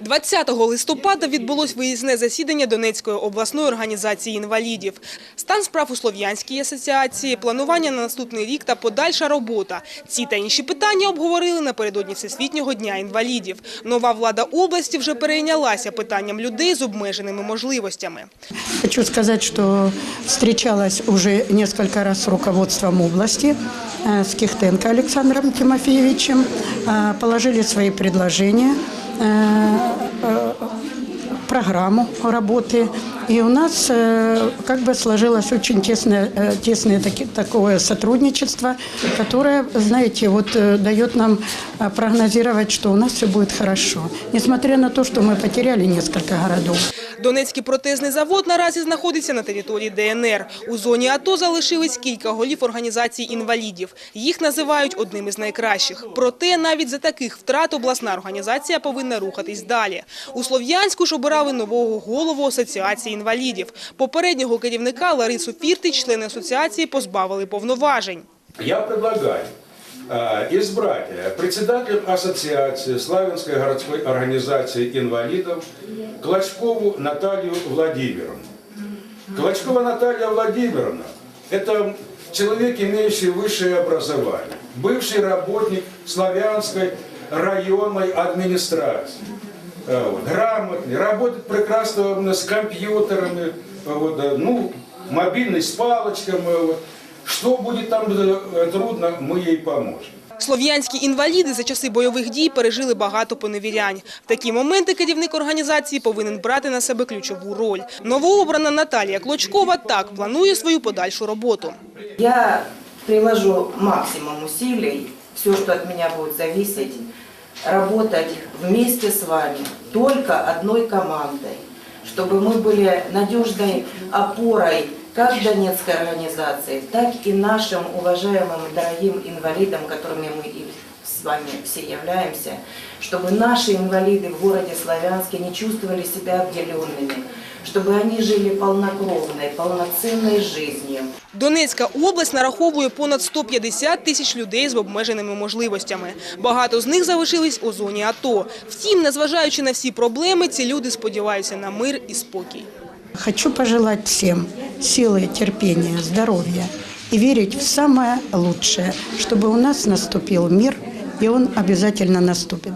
20 листопада відбулось виїзне засідання Донецької обласної організації інвалідів. Стан справ у Слов'янській асоціації, планування на наступний рік та подальша робота. Ці та інші питання обговорили напередодні Всесвітнього дня інвалідів. Нова влада області вже перейнялася питанням людей з обмеженими можливостями. Хочу сказать, что встречалась уже несколько раз с руководством области, э, с Кихтенко Александром Тимофеевичем, э, положили свои предложения, э, э, программу работы. И у нас э, как бы сложилось очень тесное, э, тесное таки- такое сотрудничество, которое, знаете, вот э, дает нам э, прогнозировать, что у нас все будет хорошо. Несмотря на то, что мы потеряли несколько городов. Донецький протезний завод наразі знаходиться на території ДНР. У зоні АТО залишились кілька голів організацій інвалідів. Їх називають одним із найкращих. Проте навіть за таких втрат обласна організація повинна рухатись далі. У Слов'янську ж обирали нового голову асоціації інвалідів. Попереднього керівника Ларису Фіртич члени асоціації позбавили повноважень. Я предлагаю э, избрать э, председателем ассоциации Славянской городской организации инвалидов Клочкову Наталью Владимировну. Клочкова Наталья Владимировна – это человек, имеющий высшее образование, бывший работник Славянской районной администрации. Э, вот, грамотный, работает прекрасно с компьютерами, э, вот, э, ну, мобильный с палочками. вот. Что будет там э, трудно, мы ей поможем. Слов'янські інваліди за часи бойових дій пережили багато поневірянь. В такі моменти керівник організації повинен брати на себе ключову роль. Новообрана Наталія Клочкова так планує свою подальшу роботу. Я приложу максимум усилий, все, что от меня будет зависеть, работать вместе с вами, только одной командой, чтобы мы были надежной опорой как Донецкой организации, так и нашим уважаемым дорогим инвалидам, которыми мы и с вами все являемся, чтобы наши инвалиды в городе Славянске не чувствовали себя обделенными, чтобы они жили полнокровной, полноценной жизнью. Донецька область нараховує понад 150 тисяч людей з обмеженими можливостями. Багато з них залишились у зоні АТО. Втім, незважаючи на всі проблеми, ці люди сподіваються на мир і спокій. Хочу пожелать всем силы, терпения, здоровья и верить в самое лучшее, чтобы у нас наступил мир, и он обязательно наступит.